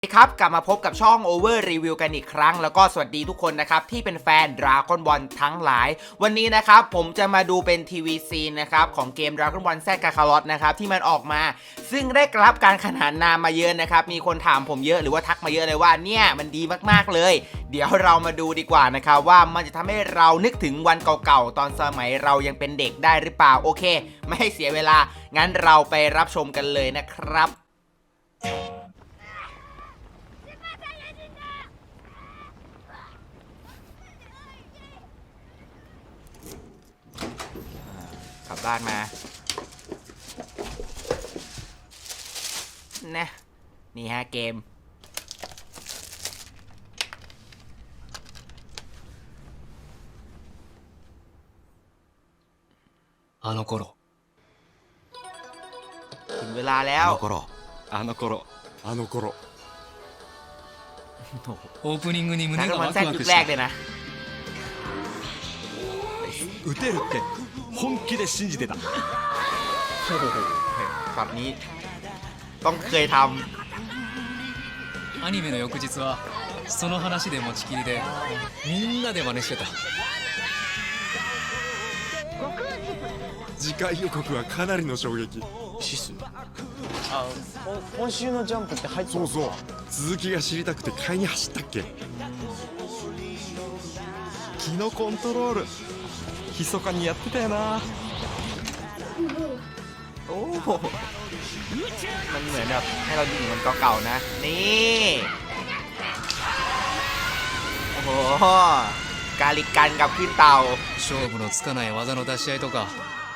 สวัสดีครับ กลับมาพบกับช่อง Over Review กันอีกครั้ง แล้วก็สวัสดีทุกคนนะครับ ที่เป็นแฟน Dragon Ball ทั้งหลาย วันนี้นะครับ ผมจะมาดูเป็นทีวีซีนะครับ ของเกม Dragon Ball Z กาคาลอตนะครับ ที่มันออกมา ซึ่งได้รับการขนานนามมาเยอะนะครับ มีคนถามผมเยอะหรือว่าทักมาเยอะเลยว่าเนี่ยมันดีมากๆเลย เดี๋ยวเรามาดูดีกว่านะครับว่ามันจะทำให้เรานึกถึงวันเก่าๆตอนสมัยเรายังเป็นเด็กได้หรือเปล่าโอเค ไม่ให้เสียเวลางั้นเราไปรับชมกันเลยนะครับ บบ้านมานะนี่ฮะเกม あの頃 ถึงเวลาแล้ว あの頃あの頃あの頃オープニングに นั 胸 ก が มัน ワ แซ ク ด ワ ยุ ク ค し แรก た เลยนะ 撃てるって 本気で信じてた ช็อตนี้ ต้องเคยท アニメの翌日はその話で持ちきりでみんなで真似してた次回予告はかなりの衝撃シスあ今今週のジャンプって入ってそうそう続きが知りたくて買いに走ったっけ気のコントロール 密かにやってたよなำโอ้โหมันเหมือนแบบให้เราดูเหมือนเก่าๆนะ นี่ โอ้โห กาลิกันกับขึ้นเตา 勝負のつかない技の出し合いとか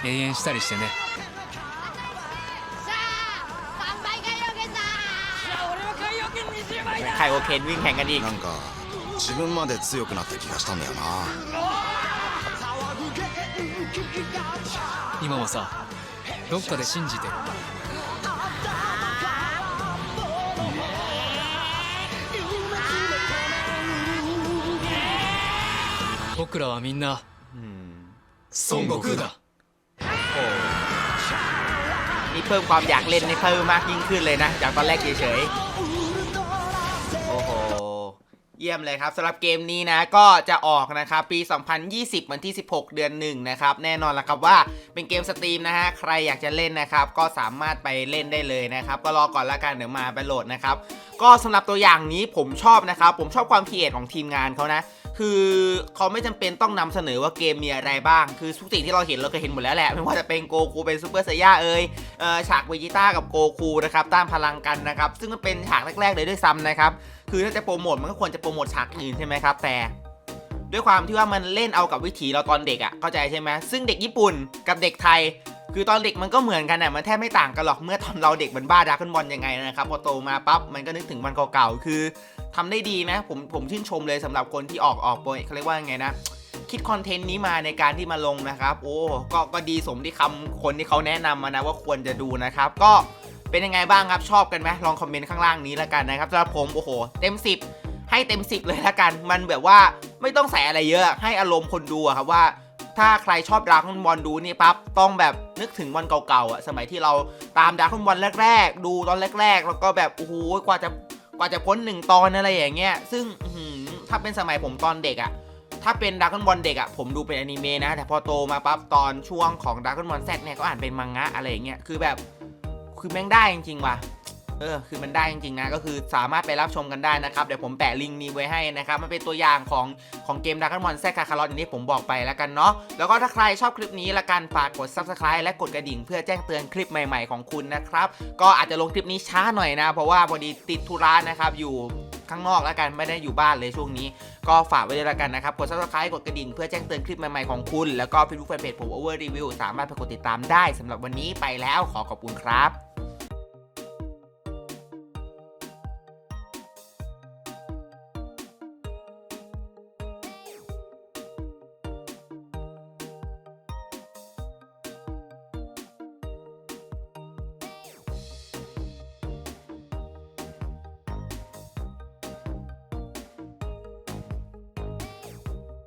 永遠したりしてね3倍がよけた俺は海洋圏20倍 ไคโอเคนวิ่งแข่งกันอีก なんか自分まで強くなった気がしたんだよな 今もさどっかで信じてる僕らはみんな อืม 孫悟空だ โอ้นี่เพิ่มความอยากเล่นในเพิ่มมากยิ่งขึ้นเลยนะ จากตอนแรกเฉยๆ โอ้โห เยี่ยมเลยครับสำหรับเกมนี้นะก็จะออกนะครับปี 2020 วันที่ 16 เดือน1นะครับแน่นอนละครับว่าเป็นเกมสตรีมนะฮะใครอยากจะเล่นนะครับก็สามารถไปเล่นได้เลยนะครับก็รอก่อนละกันเดี๋ยวมาไปโหลดนะครับก็สำหรับตัวอย่างนี้ผมชอบนะครับผมชอบความคิดของทีมงานเขานะคือเขาไม่จำเป็นต้องนำเสนอว่าเกมมีอะไรบ้าง คือทุกสิ่งที่เราเห็นเราก็เห็นหมดแล้วแหละ ไม่ว่าจะเป็นโกคูเป็นซูเปอร์ไซย่าเอ่ยฉากเวจิต้ากับโกคูนะครับต้านพลังกันนะครับ ซึ่งมันเป็นฉากแรกๆเลยด้วยซ้ำนะครับ คือถ้าจะโปรโมทมันก็ควรจะโปรโมทฉากอื่นใช่ไหมครับแต่ด้วยความที่ว่ามันเล่นเอากับวิถีเราตอนเด็กอะ่ะเข้าใจใช่ไหมซึ่งเด็กญี่ปุ่นกับเด็กไทย คือตอนเด็กมันก็เหมือนกันอะมันแทบไม่ต่างกันหรอกเมื่อตอนเราเด็กเหมือนบ้าดราก้อนบอลยังไงนะครับพอโตมาปั๊บมันก็นึกถึงวันเก่าๆคือทำได้ดีนะผมผมชื่นชมเลยสำหรับคนที่ออกออกโปรเขาเรียกว่าไงนะคิดคอนเทนต์นี้มาในการที่มาลงนะครับ โอ้ก็ก็ดีสมที่คำคนที่เขาแนะนำมานะว่าควรจะดูนะครับ ก็ เป็นยังไงบ้างครับชอบกันไหมลองคอมเมนต์ข้างล่างนี้แล้วกันนะครับสำหรับผมโอ้โห เต็ม 10 ให้เต็ม 10 เลยละกัน มันแบบว่าไม่ต้องใส่อะไรเยอะ ให้อารมณ์คนดูอะครับว่าถ้าใครชอบดราก้อนบอลดูนี่ปั๊บต้องแบบนึกถึงวันเก่าๆอะสมัยที่เราตามดราก้อนบอลแรก ๆ ดูตอนแรก ๆ แล้วก็แบบโอ้โหกว่าจะกว่าจะพ้นหนึ่งตอนอะไรอย่างเงี้ยซึ่งถ้าเป็นสมัยผมตอนเด็กอะถ้าเป็นดราก้อนบอลเด็กอะผมดูเป็นอนิเมะนะ แต่พอโตมาปั๊บตอนช่วงของดราก้อนบอลแซเนี่ยก็อ่านเป็นมังงะอะไรอย่างเงี้ยคือแบบ คือแม่งได้จริงๆว่ะเออคือมันได้จริงๆนะก็คือสามารถไปรับชมกันได้นะครับเดี๋ยวผมแปะลิงก์นี้ไว้ให้นะครับมันเป็นตัวอย่างของของเกมดัก g น n อนแซคาคาร์ลอย่างที่ผมบอกไปแล้วกันเนาะแล้วก็ถ้าใครชอบคลิปนี้ละกันฝากกด subscribe และกดกระดิ่งเพื่อแจ้งเตือนคลิปใหม่ๆของคุณนะครับก็อาจจะลงคลิปนี้ช้าหน่อยนะ เพราะว่าพอดีติดธุระนะครับอยู่ข้างนอกแล้วกันไม่ได้อยู่บ้านเลยช่วงนี้ ก็ฝากไว้ด้วยละกันนะครับ กด subscribe กดกระดิ่งเพื่อแจ้งเตือนคลิปใหม่ๆของคุณ แล้วก็ Facebook Fanpage ผม Over Review สามารถไปกดติดตามได้สำหรับวันนี้ไปแล้วขอขอบคุณครับ